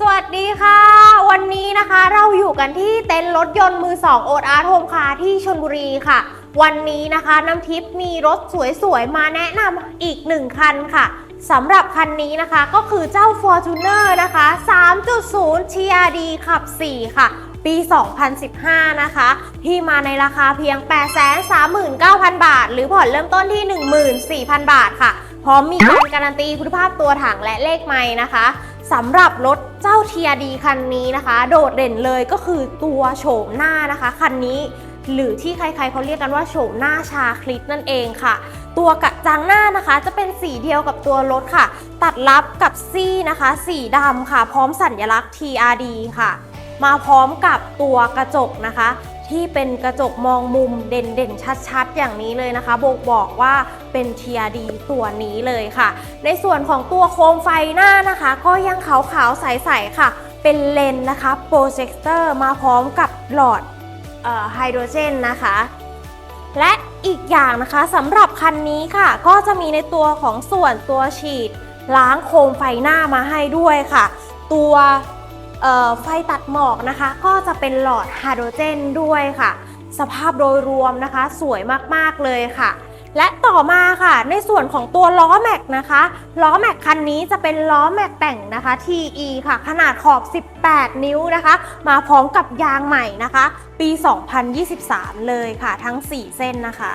สวัสดีค่ะ วันนี้นะคะเราอยู่กันที่เต็นท์รถยนต์มือ2โอดอาร์โฮมคาร์ที่ชลบุรีค่ะ วันนี้นะคะน้ำทิพย์มีรถสวยๆ มาแนะนำอีกหนึ่งคันค่ะสำหรับคันนี้นะคะก็คือเจ้า Fortuner นะคะ 3.0 TRD ขับ 4 ค่ะ ปี 2015 นะคะ ที่มาในราคาเพียง 839,000 บาท หรือผ่อนเริ่มต้นที่ 14,000 บาทค่ะ พร้อมมีการการันตีคุณภาพตัวถังและเลขไม้นะคะ สำหรับรถเจ้า TRD คันนี้นะคะ โดดเด่นเลยก็คือตัวโฉมหน้านะคะคันนี้หรือที่ใครๆเขาเรียกกันว่าโฉมหน้าชาคลิปนั่นเองค่ะ ตัวกระจังหน้านะคะจะเป็นสีเดียวกับตัวรถค่ะ ตัดรับกับซี่นะคะ สีดำค่ะ พร้อมสัญลักษณ์ TRD ค่ะ มาพร้อมกับตัวกระจกนะคะ ที่เป็นกระจกมองมุมเด่นๆ ชัดๆ อย่างนี้เลยนะคะบ่งบอกว่าเป็น TRD ตัวนี้เลยค่ะ ในส่วนของตัวโคมไฟหน้านะคะ ก็ยังขาวๆ ใสๆ ค่ะ เป็นเลนส์นะคะโปรเจคเตอร์มาพร้อมกับหลอดไฮโดรเจนนะคะ และอีกอย่างนะคะสำหรับคันนี้ค่ะ ก็จะมีในตัวของส่วนตัวฉีดล้างโคมไฟหน้ามาให้ด้วยค่ะ ตัว ไฟตัดหมอกนะคะ ก็จะเป็นหลอดไฮโดรเจนด้วยค่ะ สภาพโดยรวมนะคะ สวยมากๆเลยค่ะ และต่อมาค่ะ ในส่วนของตัวล้อแม็กนะคะล้อแม็กคันนี้จะเป็นล้อแม็กแต่งนะคะ TE ค่ะ ขนาดขอบ 18 นิ้วนะคะ มาพร้อมกับยางใหม่นะคะ ปี 2023 เลยค่ะ ทั้ง 4 เส้นนะคะ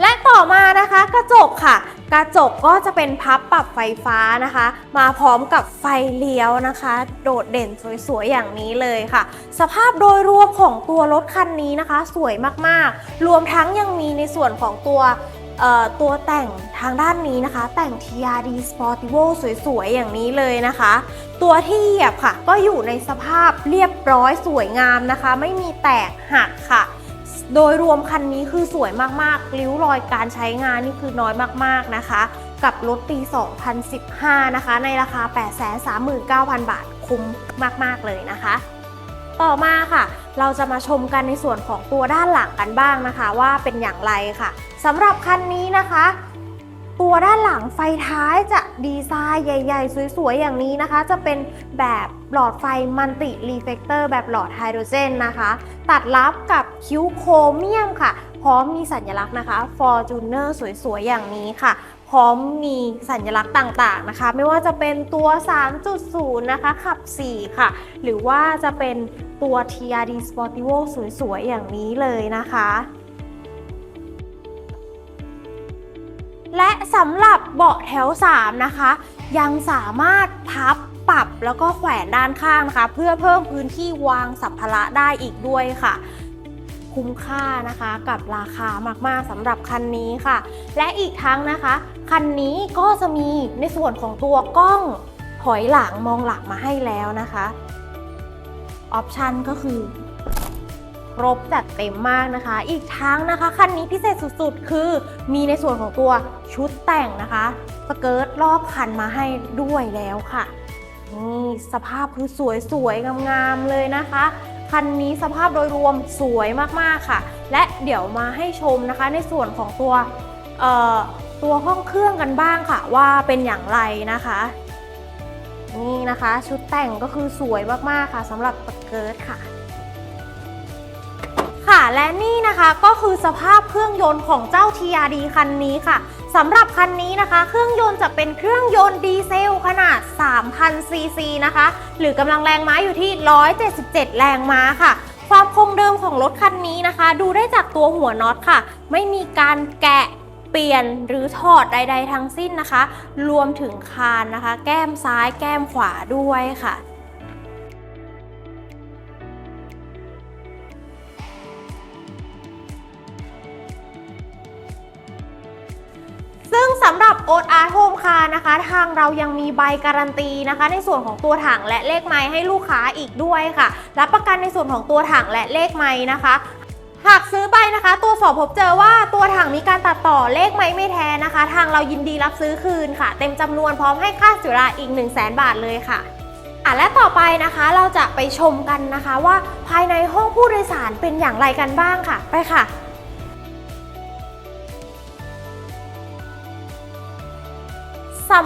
และต่อมานะคะกระจกค่ะ กระจกก็จะเป็นพับปรับไฟฟ้านะคะ มาพร้อมกับไฟเลี้ยวนะคะ โดดเด่นสวยๆอย่างนี้เลยค่ะ สภาพโดยรวมของตัวรถคันนี้นะคะ สวยมากๆ รวมทั้งยังมีในส่วนของตัวตัวแต่งทางด้านนี้นะคะ แต่ง TRD Sportivo สวยๆ อย่างนี้เลยนะคะ ตัวที่เหยียบค่ะ ก็อยู่ในสภาพเรียบร้อยสวยงามนะคะ ไม่มีแตกหักค่ะ โดยรวมคันนี้คือสวยมากๆริ้วรอยการใช้งานนี่คือน้อยมากๆนะคะ กับรถปี 2015 นะคะ ในราคา 839,000 บาทคุ้มมากๆเลยนะคะ ต่อมาค่ะ เราจะมาชมกันในส่วนของตัวด้านหลังกันบ้างนะคะ ว่าเป็นอย่างไรค่ะสำหรับคันนี้นะคะตัวด้านหลังไฟท้ายจะดีไซน์ใหญ่ ๆ สวย ๆ อย่างนี้นะคะ จะเป็นแบบ หลอดไฟมัลติรีเฟกเตอร์แบบหลอดไฮโดรเจนนะคะ ตัดรับกับคิ้วโครเมียมค่ะ พร้อมมีสัญลักษณ์นะคะ Fortuner สวย ๆ อย่างนี้ค่ะ พร้อมมีสัญลักษณ์ต่างๆนะคะ ไม่ว่าจะเป็นตัว 3.0 นะคะ ขับ 4 ค่ะ หรือว่าจะเป็นตัว TRD Sportivo สวย ๆ อย่างนี้เลยนะคะและสำหรับเบาะแถว 3 นะคะ ยังสามารถพับ ปรับแล้วก็แขวนด้านข้างนะคะ เพื่อเพิ่มพื้นที่วางสัมภาระได้อีกด้วยค่ะ คุ้มค่านะคะกับราคามากๆสำหรับคันนี้ค่ะ และอีกทั้งนะคะ คันนี้ก็จะมีในส่วนของตัวกล้องถอยหลังมองหลังมาให้แล้วนะคะออปชันก็คือครบจัดเต็มมากนะคะ อีกทั้งนะคะคันนี้พิเศษสุดๆ คือมีในส่วนของตัวชุดแต่งนะคะ สเกิร์ตรอบคันมาให้ด้วยแล้วค่ะ นี่สภาพคือสวยๆงามๆเลยนะคะ คันนี้สภาพโดยรวมสวยมากๆค่ะ และเดี๋ยวมาให้ชมนะคะในส่วนของตัวตัวห้องเครื่องกันบ้างค่ะว่าเป็นอย่างไรนะคะ นี่นะคะชุดแต่งก็คือสวยมากๆค่ะสำหรับสเกิร์ตค่ะค่ะและนี่นะคะก็คือสภาพเครื่องยนต์ของเจ้า TRD คันนี้ค่ะสำหรับคันนี้นะคะ เครื่องยนต์จะเป็นเครื่องยนต์ดีเซล ขนาด 3,000 ซีซีนะคะ หรือกำลังแรงม้าอยู่ที่ 177 แรงม้าค่ะ ความคงเดิมของรถคันนี้นะคะ ดูได้จากตัวหัวน็อตค่ะ ไม่มีการแกะเปลี่ยนหรือถอดใด ๆ ทั้งสิ้นนะคะ รวมถึงคานนะคะ แก้มซ้ายแก้มขวาด้วยค่ะ สำหรับโอ a r t Home Car นะคะ ทางเรายังมีใบการันตีนะคะ ในส่วนของตัวถังและเลขไม้ให้ลูกค้าอีกด้วยค่ะ รับประกันในส่วนของตัวถังและเลขไม้นะคะหากซื้อไปนะคะตัวสอบพบเจอว่าตัวถังมีการตัดต่อเลขไม้ไม่แท้นะคะ ทางเรายินดีรับซื้อคืนค่ะ เต็มจำนวนพร้อมให้ค่าเสียเวลาอีก 1 0 0 0 0แบาทเลยค่ะอะ และต่อไปนะคะเราจะไปชมกันนะคะว่าภายในห้องผู้โดยสารเป็นอย่างไรกันบ้างค่ะ ไปค่ะ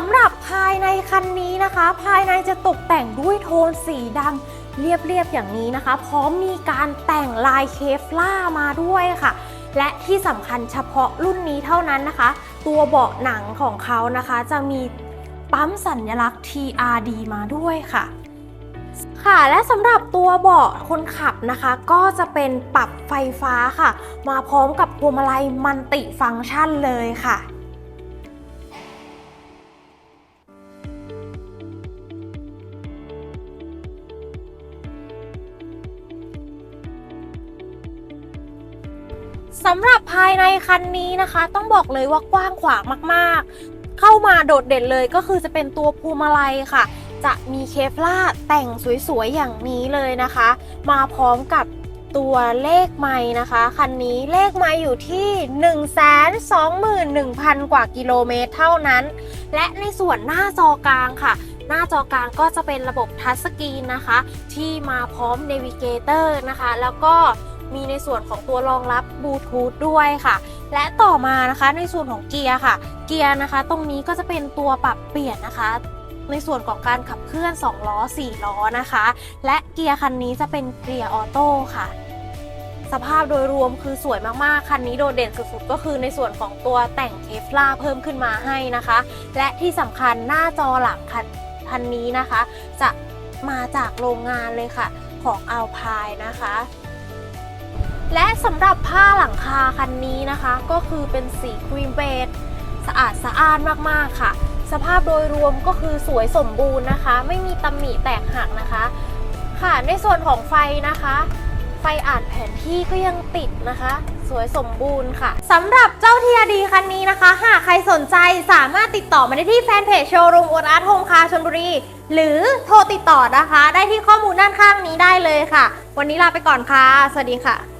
ำหรับภายในคันนี้นะคะ ภายในจะตกแต่งด้วยโทนสีดำเรียบๆอย่างนี้นะคะ พร้อมมีการแต่งลายเคฟล่ามาด้วยค่ะ และที่สำคัญเฉพาะรุ่นนี้เท่านั้นนะคะ ตัวเบาะหนังของเขานะคะ จะมีปั๊มสัญลักษณ์ TRD มาด้วยค่ะค่ะและสำหรับตัวเบาะคนขับนะคะ ก็จะเป็นปรับไฟฟ้าค่ะ มาพร้อมกับพวงมาลัยมันติฟังก์ชันเลยค่ะ สำหรับภายในคันนี้นะคะ ต้องบอกเลยว่ากว้างขวางมากๆ เข้ามาโดดเด่นเลยก็คือจะเป็นตัวพวงมาลัยค่ะ จะมีเคฟล่าแต่งสวยๆ อย่างนี้เลยนะคะ มาพร้อมกับตัวเลขไม้นะคะคันนี้เลขไม้อยู่ที่ 121,000 กว่ากิโลเมตรเท่านั้น และในส่วนหน้าจอกลางค่ะ หน้าจอกลางก็จะเป็นระบบทัชสกรีนนะคะ ที่มาพร้อมเนวิเกเตอร์นะคะ แล้วก็ มีในส่วนของตัวรองรับบลูทูธด้วยค่ะ และต่อมานะคะในส่วนของเกียร์ค่ะ เกียร์นะคะ ตรงนี้ก็จะเป็นตัวปรับเปลี่ยนนะคะในส่วนของการขับเคลื่อน 2 ล้อ 4 ล้อนะคะ และเกียร์คันนี้จะเป็นเกียร์ออโต้ค่ะ สภาพโดยรวมคือสวยมาก ๆ คันนี้โดดเด่นสุด ๆ ก็คือในส่วนของตัวแต่งเคฟล่าเพิ่มขึ้นมาให้นะคะ และที่สำคัญหน้าจอหลังคันคันนี้นะคะ จะมาจากโรงงานเลยค่ะ ของอัลพายนะคะ และสำหรับผ้าหลังคาคันนี้นะคะ ก็คือเป็นสีครีมเบจสะอาดสะอ้านมากๆค่ะ สภาพโดยรวมก็คือสวยสมบูรณ์นะคะ ไม่มีตำหนิแตกหักนะคะ ค่ะในส่วนของไฟนะคะ ไฟอ่านแผนที่ก็ยังติดนะคะ สวยสมบูรณ์ค่ะสำหรับเจ้าทีดีคันนี้นะคะ หากใครสนใจสามารถติดต่อมาได้ที่แฟนเพจโชว์รูมโออาร์ตโฮมคาร์ชลบุรี หรือโทรติดต่อนะคะ ได้ที่ข้อมูลด้านข้างนี้ได้เลยค่ะ วันนี้ลาไปก่อนค่ะ สวัสดีค่ะ